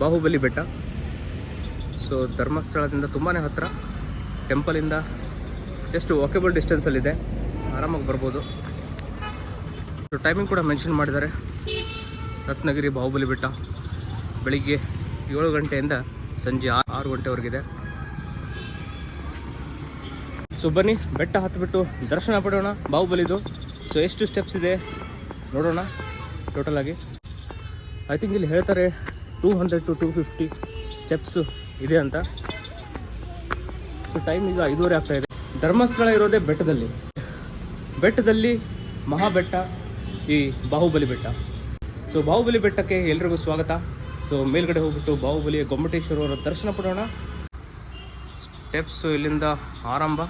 ಬಾಹುಬಲಿ ಬೆಟ್ಟ. ಸೊ ಧರ್ಮಸ್ಥಳದಿಂದ ತುಂಬಾ ಹತ್ತಿರ ಟೆಂಪಲಿಂದ ಜಸ್ಟ್ ವಾಕೇಬಲ್ ಡಿಸ್ಟೆನ್ಸಲ್ಲಿದೆ ಆರಾಮಾಗಿ ಬರ್ಬೋದು. ಸೊ ಟೈಮಿಂಗ್ ಕೂಡ ಮೆನ್ಷನ್ ಮಾಡಿದ್ದಾರೆ. ರತ್ನಗಿರಿ ಬಾಹುಬಲಿ ಬೆಟ್ಟ ಬೆಳಿಗ್ಗೆ ಏಳು ಗಂಟೆಯಿಂದ ಸಂಜೆ ಆರು ಗಂಟೆವರೆಗಿದೆ. ಸೊ ಬನ್ನಿ, ಬೆಟ್ಟ ಹತ್ತಿಬಿಟ್ಟು ದರ್ಶನ ಪಡೆಯೋಣ ಬಾಹುಬಲಿದು. ಸೊ ಎಷ್ಟು ಸ್ಟೆಪ್ಸ್ ಇದೆ ನೋಡೋಣ ಟೋಟಲ್ ಆಗಿ. ಐ ಥಿಂಕ್ ಇಲ್ಲಿ ಹೇಳ್ತಾರೆ two hundred to two fifty steps ಇದೆ ಅಂತ. ಸೊ ಟೈಮ್ ಈಗ ಐದೂವರೆ ಆಗ್ತಾ ಇದೆ. ಧರ್ಮಸ್ಥಳ ಇರೋದೇ ಬೆಟ್ಟದಲ್ಲಿ. ಬೆಟ್ಟದಲ್ಲಿ ಮಹಾಬೆಟ್ಟ, ಈ ಬಾಹುಬಲಿ ಬೆಟ್ಟ. ಸೊ ಬಾಹುಬಲಿ ಬೆಟ್ಟಕ್ಕೆ ಎಲ್ರಿಗೂ ಸ್ವಾಗತ. ಸೊ ಮೇಲ್ಗಡೆ ಹೋಗ್ಬಿಟ್ಟು ಬಾಹುಬಲಿಯ ಗೊಮ್ಮಟೇಶ್ವರ ಅವರ ದರ್ಶನ ಪಡೋಣ. ಸ್ಟೆಪ್ಸು ಇಲ್ಲಿಂದ ಆರಂಭ.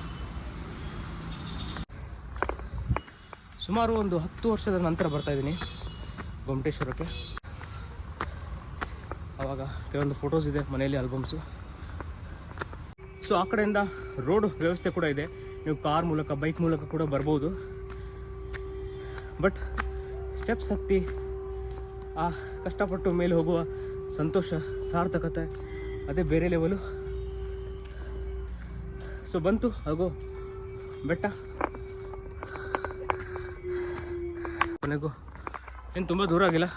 ಸುಮಾರು ಒಂದು ಹತ್ತು ವರ್ಷದ ನಂತರ ಬರ್ತಾ ಇದ್ದೀನಿ ಗೊಮ್ಮಟೇಶ್ವರಕ್ಕೆ ಆವಾಗ ಕೆಲವೊಂದು ಫೋಟೋಸ್ ಇದೆ, ಮನೆಯಲ್ಲಿ ಆಲ್ಬಮ್ಸು ಸೊ ಆ ಕಡೆಯಿಂದ ರೋಡ್ ವ್ಯವಸ್ಥೆ ಕೂಡ ಇದೆ. ನೀವು ಕಾರ್ ಮೂಲಕ ಬೈಕ್ ಮೂಲಕ ಕೂಡ ಬರ್ಬೋದು. ಬಟ್ ಸ್ಟೆಪ್ಸ್ ಹತ್ತಿ ಆ ಕಷ್ಟಪಟ್ಟು ಮೇಲೆ ಹೋಗುವ ಸಂತೋಷ, ಸಾರ್ಥಕತೆ, ಅದೇ ಬೇರೆ ಲೆವೆಲು ಸೊ ಬಂತು ಹಾಗೂ ಬೆಟ್ಟ. ಕೊನೆಗೂ ಏನು ತುಂಬ ದೂರ ಆಗಿಲ್ಲ.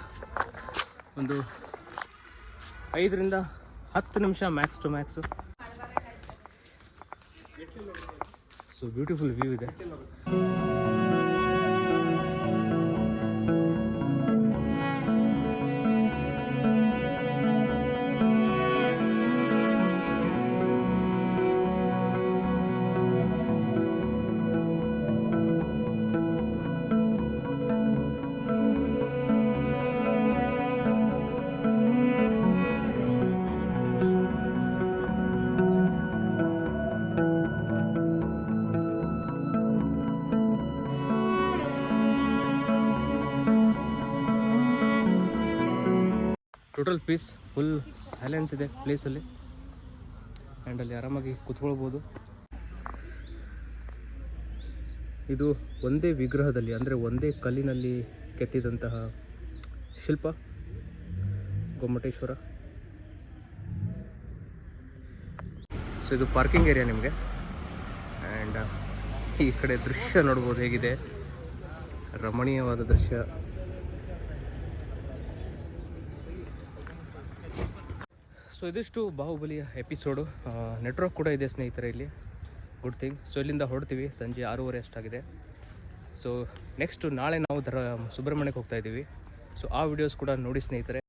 ಒಂದು ಐದರಿಂದ ಹತ್ತು ನಿಮಿಷ max to max so beautiful view ಇದೆ. ಟೋಟಲ್ ಪೀಸ್ ಫುಲ್ ಸೈಲೆನ್ಸ್ ಇದೆ ಪ್ಲೇಸಲ್ಲಿ ಆ್ಯಂಡ್ ಅಲ್ಲಿ ಆರಾಮಾಗಿ ಕೂತ್ಕೊಳ್ಬೋದು. ಇದು ಒಂದೇ ವಿಗ್ರಹದಲ್ಲಿ, ಅಂದರೆ ಒಂದೇ ಕಲ್ಲಿನಲ್ಲಿ ಕೆತ್ತಿದಂತಹ ಶಿಲ್ಪ, ಗೊಮ್ಮಟೇಶ್ವರ. ಸೊ ಇದು ಪಾರ್ಕಿಂಗ್ ಏರಿಯಾ ನಿಮಗೆ. ಆ್ಯಂಡ್ ಈ ಕಡೆ ದೃಶ್ಯ ನೋಡ್ಬೋದು ಹೇಗಿದೆ. ರಮಣೀಯವಾದ ದೃಶ್ಯ. ಸೊ ಇದಿಷ್ಟು ಬಾಹುಬಲಿಯ ಎಪಿಸೋಡು ನೆಟ್ವರ್ಕ್ ಕೂಡ ಇದೆ ಸ್ನೇಹಿತರೆ ಇಲ್ಲಿ. ಗುಡ್ ಥಿಂಗ್ ಸೊ ಇಲ್ಲಿಂದ ಹೊರಡ್ತೀವಿ. ಸಂಜೆ ಆರೂವರೆ ಅಷ್ಟಾಗಿದೆ. ಸೊ ನೆಕ್ಸ್ಟು ನಾಳೆ ನಾವು ದರ ಸುಬ್ರಹ್ಮಣ್ಯಕ್ಕೆ ಹೋಗ್ತಾ ಇದ್ದೀವಿ. ಸೊ ಆ ವಿಡಿಯೋಸ್ ಕೂಡ ನೋಡಿ ಸ್ನೇಹಿತರೆ.